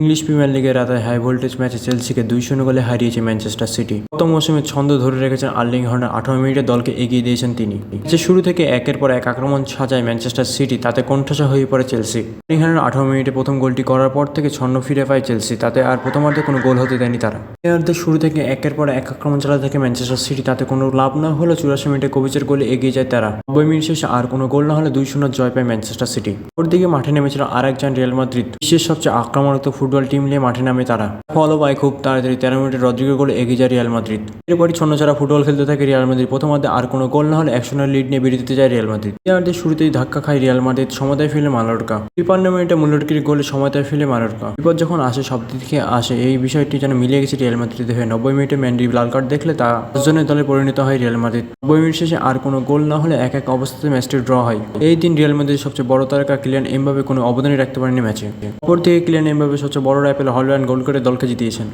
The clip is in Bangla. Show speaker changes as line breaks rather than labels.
ইংলিশ প্রিমিয়ার লিগের রাতে হাই ভোল্টেজ ম্যাচে চেলসিকে দুই শূন্য গোলে হারিয়েছে ম্যানচেস্টার সিটি গত মৌসুমে ছন্দ ধরে রেখেছেন আর্লিং হর্নের আঠারো মিনিটে দলকে এগিয়ে দিয়েছেন তিনি। যে শুরু থেকে একের পর এক আক্রমণ সাজায় ম্যানচেস্টার সিটি তাতে কণ্ঠাসা হয়ে পড়ে চেলসি আর্লিং হর্নের আঠারো মিনিটে প্রথম গোলটি করার পর থেকে ছন্ন ফিরে পায় চেলসি তাতে আর প্রথমার্ধে কোনো গোল হতে দেয়নি তারা। প্লেয়ারদের শুরু থেকে একের পর এক আক্রমণ চালাতে থাকে ম্যানচেস্টার সিটি তাতে কোনো লাভ না হলেও চুরাশি মিনিটে কবিচের গোলে এগিয়ে যায় তারা। নব্বই মিনিট শেষে আর কোনো গোল না হলে দুই শূন্য জয় পায় ম্যানচেস্টার সিটি ওর দিকে মাঠে নেমেছিল আর একজন রিয়াল মাদ্রিদ বিশ্বের সবচেয়ে আক্রমণাত্মক ফুটবল টিম নিয়ে মাঠে নামে তারা। ফলো পায় খুব তাড়াতাড়ি। তেরো মিনিটে রদ্রিগো গোলে এগিয়ে যায় রিয়াল মাদ্রিদ। এরপরই ছন্ন ছাড়া ফুটবল খেলতে থাকে রিয়াল মাদ্রিদ। প্রথমার্ধে আর কোনো গোল না হলে একশো লিড নিয়ে বিরতিতে যায় রিয়াল মাদ্রিদ। প্লেয়ারদের শুরুতেই ধাক্কা খায় রিয়াল মাদ্রিদ। সমতায় ফেলে মালোরকা তিপ্পান্ন মিনিটে মুল্লটকির গোলে সময়তায় ফেলে মালোরকা বিপদ যখন আসে, সব দিক আসে। এই বিষয়টি যেন মিলে গেছে রিয়াল মাদ্রিদের হয়ে। নব্বই মিনিটে ম্যান্ডি লাল কার্ড দেখলে তা জনের দলে পরিণত হয় রিয়াল মাদ্রিদ। নব্বই মিনিট শেষে আর কোনো গোল না হলে এক এক অবস্থাতে ম্যাচটি ড্র হয়। এই দিন রিয়াল মাদ্রিদের সবচেয়ে বড় তারকা ক্লিয়ান এমভাবে কোনো অবদানই রাখতে পারেনি ম্যাচে। অপর থেকে ক্লিয়ান এমভাবে সবচেয়ে বড় রাইফেল হল্যান্ড গোল করে দলকে জিতিয়েছেন।